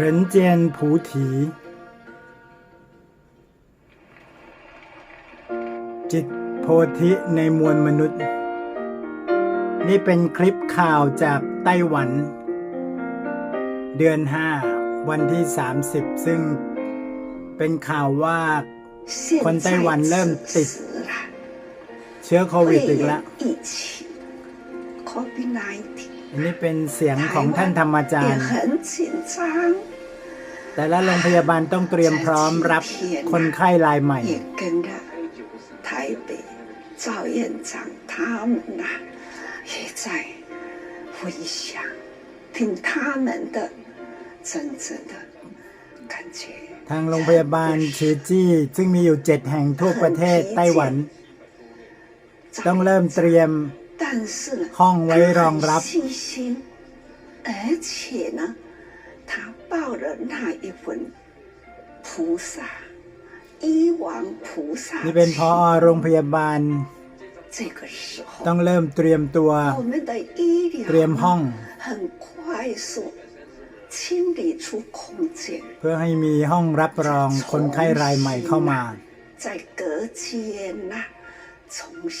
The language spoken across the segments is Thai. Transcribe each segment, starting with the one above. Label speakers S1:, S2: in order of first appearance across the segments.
S1: 人间菩提 จิตโพธิในมวลมนุษย์ นี่เป็นคลิปข่าวจากไต้หวัน เดือน 5 วันที่ 30 ซึ่งเป็นข่าวว่า
S2: คนไต้หวันเริ่มติด
S1: เชื้อโควิดอีกแล้ว อันนี้เป็นเสียงของท่านธรรมจารย์ แต่ละโรงพยาบาลต้องเตรียมพร้อมรับคนไข้รายใหม่
S2: 也跟着台北赵院长他们呐、也在分享，听他们的真正的感觉。
S1: ทางโรงพยาบาลชื่อจี้ ซึ่งมีอยู่เจ็ดแห่งทั่วประเทศไต้หวัน ต้องเริ่มเตรียม
S2: 但是呢，
S1: ห้องไว้รองรับ
S2: 他很细心，而且呢，他抱了那一份菩萨医王菩萨
S1: นี่เป็นพอ
S2: 情
S1: โรงพยาบาล
S2: 这个时候，
S1: ต้องเริ่มเตรียมตัว
S2: 我们的医疗
S1: เตรียมห้อง
S2: 很快速清理出空间，
S1: เพื่อให้มีห้องรับรองคนไข้รายใหม่เข้ามา
S2: 在隔间呐、重新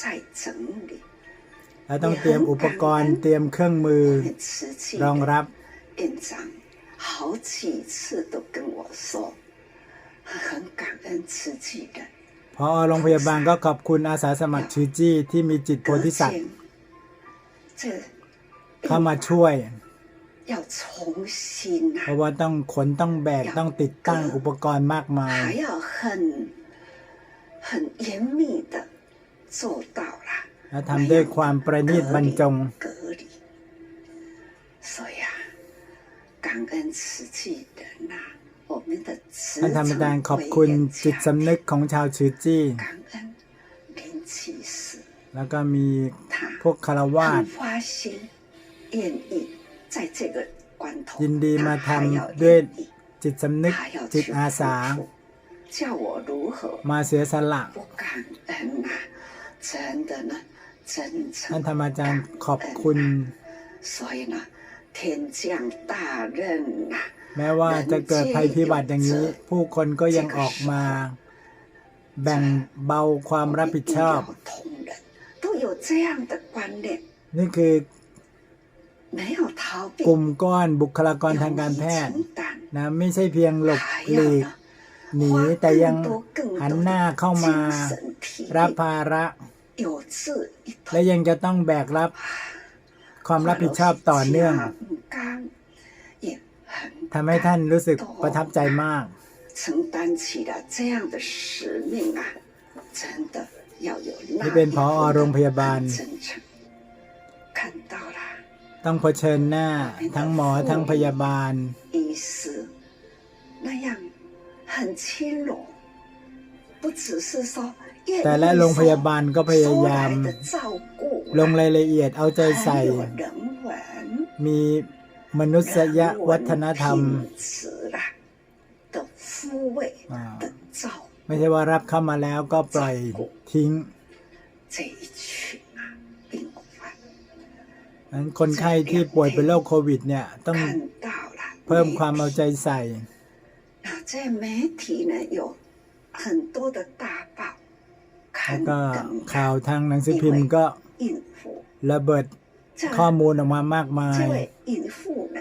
S2: 再整理。
S1: และต้องเตรียมอุปกรณ์เตรียมเครื่องมือ
S2: 很慈济
S1: รอง
S2: 的
S1: รับ
S2: 院长好几次都跟我说，很感恩慈济的
S1: พอโรงพยาบาลก็ขอบคุณอาสาสมัครชื่อจี้ที่มีจิตโพ
S2: 隔
S1: ธิสัตว์
S2: 间，这
S1: เข้ามาช่วย
S2: 要重新
S1: เพ
S2: 啊，
S1: ราะว่าต้องขนต้องแบกต้องติดตั้งอุปกรณ์มากมาย และทำด้วยความประณีตบรรจงท่านธรรมดาขอบคุณจิตสำนึกของชาวชือจี้ แล้วก็มีพวกคารวาสยินดีมาทำด้วยจิตสำนึกจิตอาสา มาเสียสละ ท่านธรรมอาจารย์ขอบคุณแม้ว่าจะเกิดภัยพิบัติอย่างนี้ ผู้คนก็ยังออกมา แบ่งเบาความรับผิดชอบนี่คือกลุ่มก้อนบุคลากรทางการแพทย์นะไม่ใช่เพียงหลบหลีกหนีแต่ยังหันหน้าเข้ามารับภาระ และ
S2: 同，
S1: ยังจะต้องแบกรับความรับผิดชอบต่อเนื่อง
S2: 花了家刚也很
S1: ทำให้ท่านรู้สึกประทับใจมาก
S2: 承担起了这样的使命啊，真的要有那
S1: นี่เป็น
S2: 一
S1: พอ
S2: 份
S1: โรงพยาบาล
S2: 真诚，看到了。
S1: ต้องเผชิญหน้า ทั้งหมอทั้งพยาบาล
S2: 医师那样很轻柔，不只是说愿意
S1: แต่และโรงพยาบาลก็พยายาม ลงรายละเอียดเอาใจใส่ มีมนุษยวัฒนธรรม ไม่ใช่ว่ารับเข้ามาแล้วก็ปล่อยทิ้งนั้นคนไข้ที่ป่วยเป็นโรคโควิดเนี่ย ต้องเพิ่มความเอาใจใส่ แล้ว
S2: 刊
S1: ก็
S2: 登
S1: ข่าวทางหนังสือพิมพ์ก็
S2: 孕妇。
S1: ระเบิด
S2: 这
S1: ข้อมูลออกมามากมาย
S2: 这位孕妇呢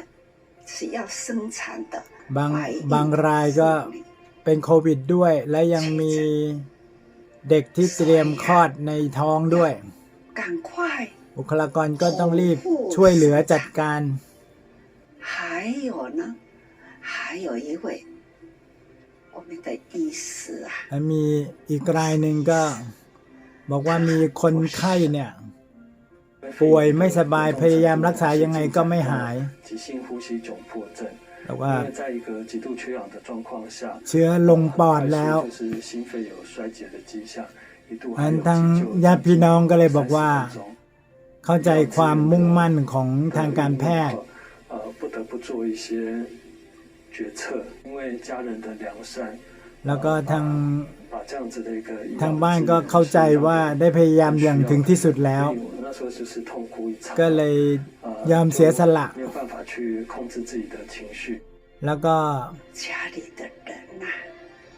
S2: 是要生产的，
S1: บาง
S2: 怀孕
S1: บางรายก็
S2: 妇女
S1: เป็นโควิดด้วย และยังมีเด็กที่เตรียมคลอดในท้องด้วย
S2: 赶快，
S1: บุคลากรก็ต้องรีบช่วยเหลือจัดการ
S2: 还有呢，还有一位
S1: มีอีกรายหนึ่งก็ บอกว่ามีคนไข้เนี่ย ป่วยไม่สบายพยายามรักษายังไงก็ไม่หายแล้ว
S3: ว่า
S1: เชื้อลงปอดแล้วอันทั้งญาติพี่น้องก็เลยบอกว่า เข้าใจความมุ่งมั่นของทางการแพทย์ แล้วก็ทาง
S3: 把这样子的一个医疗
S1: ทางบ้านก็เข้าใจว่าได้พยายามอย่างถึงที่สุดแล้ว
S3: 所以我那时候就是痛哭一场，
S1: ก็เลย
S3: 呃
S1: ยอมเสียสละ
S3: 没有办法去控制自己的情绪。
S1: แล้วก็
S2: 家里的人呐、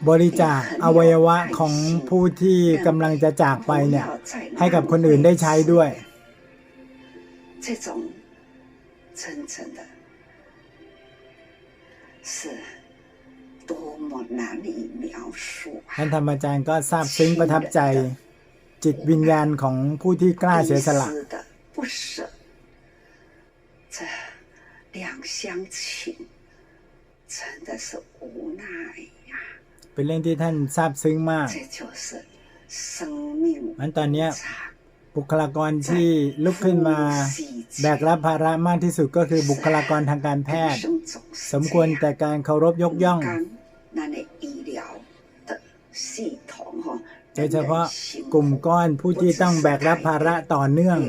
S1: บริจาคอวัยวะของผู้ที่กำลังจะจากไปเนี่ย ให้กับคนอื่นได้ใช้ด้วย
S2: 这种真正的是多么难以描述啊！
S1: ท่านธรรมอาจารย์ก็ทราบซึ้งประทับใจ จิตวิญญาณของผู้ที่กล้าเสียสละเป็นเรื่องที่ท่านทราบซึ้งมากมันตอนนี้ บุคลากรที่ลุกขึ้นมาแบกรับภาระมากที่สุดก็คือบุคลากรทางการแพทย์ สมควรแต่การเคารพยกย่องโดยเฉพาะกลุ่มก้อนผู้ที่ต้องแบกรับภาระต่อเนื่อง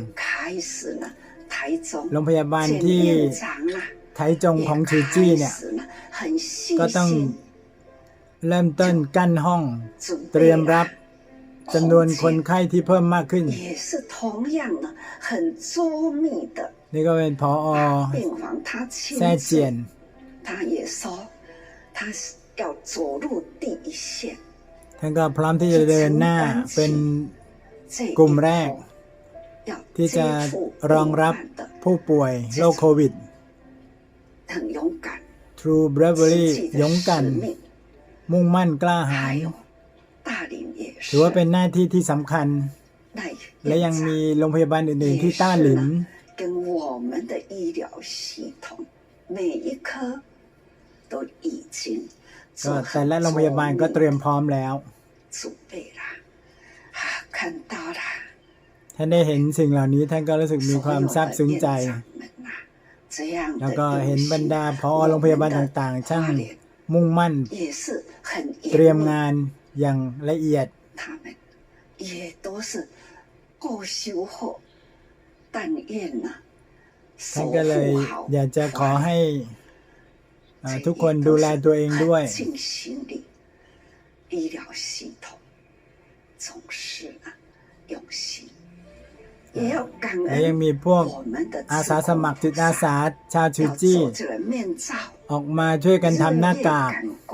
S1: โรงพยาบาลที่ไทจงของชูจี้เนี่ย ก็ต้องเริ่มต้นกั้นห้อง เตรียมรับ จำนวนคนไข้ที่เพิ่มมากขึ้นนี่ก็เป็นพอแซ่เจียนท่านก็พร้อมที่จะเดินหน้าเป็นกลุ่มแรก ที่จะรองรับผู้ป่วยโรคโควิด True Bravery ยงกัน มุ่งมั่นกล้าหาญ ถือว่าเป็นหน้าที่ที่สำคัญ
S2: 那
S1: และยังมีโรงพยาบาลอื่น ๆ ที่ต้าหลิน
S2: 跟我们的医疗系统每一科都已经
S1: ก็
S2: 做
S1: แต่
S2: 很
S1: ละโรงพยาบาลก็เตรียมพร้อมแล้ว
S2: 准备啦，啊，看到了。
S1: ท่านได้เห็นสิ่งเหล่านี้ท่านก็รู้สึกมีความซาบซึ้งใจ
S2: 这样
S1: แล้วก็
S2: 的
S1: เห็นบรรดาพอโรงพยาบาลต่าง ๆ ช่าง
S2: 花莲
S1: มุ่งมั่น
S2: 也是很严
S1: เตรียม
S2: 密
S1: งานอย่างละเอียด
S2: 他们也都是够修后，但愿呢，
S1: ท่าน
S2: 守
S1: ก็เลย
S2: 护好
S1: อยากจะขอให้อ่า
S2: 这
S1: ทุกคนดูแลตัวเองด้วย
S2: 很尽心力，医疗系统总是呢用心，也要感
S1: และยัง
S2: 恩
S1: มีพวก
S2: 我们的
S1: อาสาสมัครจิต
S2: 自
S1: อา
S2: 贡菩萨
S1: สาชาวชู
S2: 要
S1: จี้
S2: 做这个面罩。
S1: ออกมาช่วยกันทำหน้ากาก
S2: 日夜赶工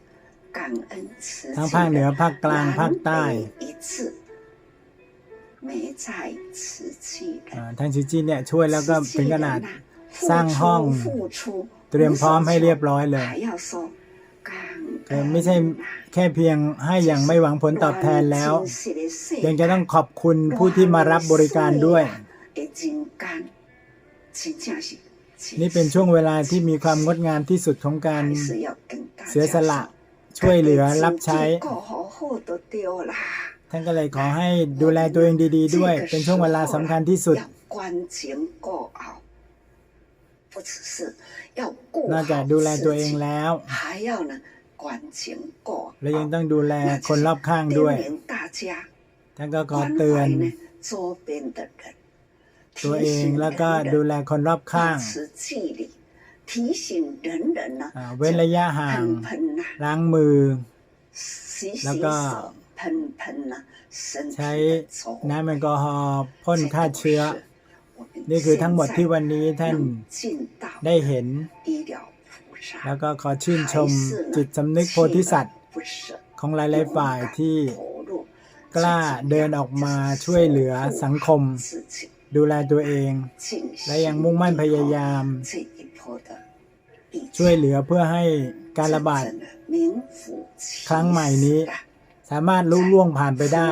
S1: ทั้งภาคเหนือภาคกลางภาคใต้ทั้งชิจิเนี่ยช่วยแล้วก็เป็นขนาดสร้างห้อง เตรียมพร้อมให้เรียบร้อยเลยไม่ใช่แค่เพียงให้อย่างไม่หวังผลตอบแทนแล้ว ยังจะต้องขอบคุณผู้ที่มารับบริการด้วย นี่เป็นช่วงเวลาที่มีความงดงามที่สุดของการเสียสละ ช่วยเหลือรับใช้ ท่านก็เลยขอให้ดูแลตัวเองดี ๆ ด้วย เป็นช่วงเวลาสำคัญที่สุดนอกจากดูแลตัวเองแล้วและยังต้องดูแลคนรอบข้างด้วย ท่านก็ขอเตือน ตัวเองแล้วก็ดูแลคนรอบข้าง อ่าเว้นระยะห่างล้างมือแล้วก็ใช้น้ำแอลกอฮอล์พ่นฆ่าเชื้อนี่คือทั้งหมดที่วันนี้ท่านได้เห็นแล้วก็ขอชื่นชมจิตสำนึกโพธิสัตว์ของหลายๆฝ่ายที่กล้าเดินออกมาช่วยเหลือสังคม ดูแลตัวเอง และยังมุ่งมั่นพยายาม ช่วยเหลือเพื่อให้การระบาด ครั้งใหม่นี้ สามารถลุล่วงผ่านไปได้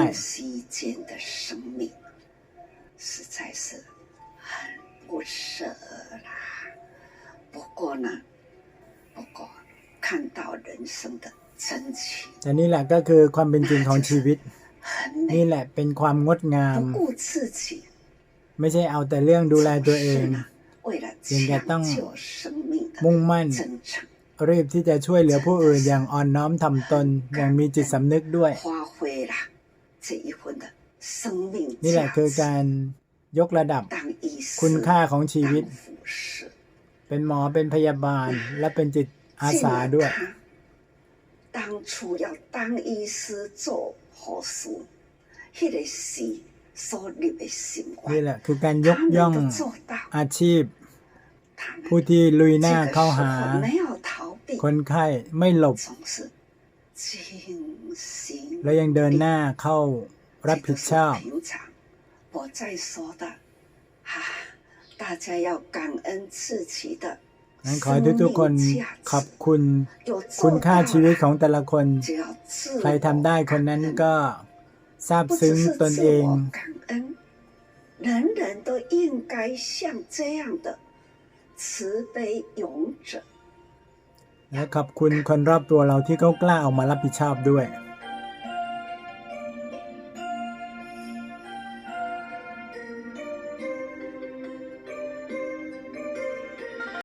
S1: แต่นี่แหละก็คือความเป็นจริงของชีวิต นี่แหละเป็นความงดงาม ไม่ใช่เอาแต่เรื่องดูแลตัวเอง
S2: 总是呢为了
S1: 应该当
S2: 抢救生命的
S1: มุ่งมั่น
S2: 真诚，
S1: รีบที่จะช่วยเหลือผู้อื่นอย่างอ่อนน้อมถ่อมตน อย่างมีจิตสำนึกด้วย
S2: 发挥了这一份的生命
S1: นี่แหละ
S2: 价
S1: คือ
S2: 值。
S1: การยกระดับ
S2: 当医师，
S1: คุณค่าของชีวิต
S2: 当护士，
S1: เป็นหมอเป็นพยาบาล และเป็นจิตอาสาด้วย
S2: 既然他当初要当医师做护士，迄、个是所立的心
S1: นี่แหละคือการยกย่องอาชีพ ผู้ที่ลุยหน้าเข้าหา คนไข้ไม่หลบ และยังเดินหน้าเข้ารับผิดชอบนั้นขอให้ทุกคนขอบคุณ คุณค่าชีวิตของแต่ละคน ใครทำได้คนนั้นก็ ซาบ
S2: 不
S1: ซึ้
S2: 只
S1: ง
S2: 是
S1: ตน
S2: 自
S1: เอง
S2: 我感恩，人人都应该像这样的慈悲勇者。
S1: และขอบคุณคนรอบตัวเราที่เขากล้าออกมารับผิดชอบด้วย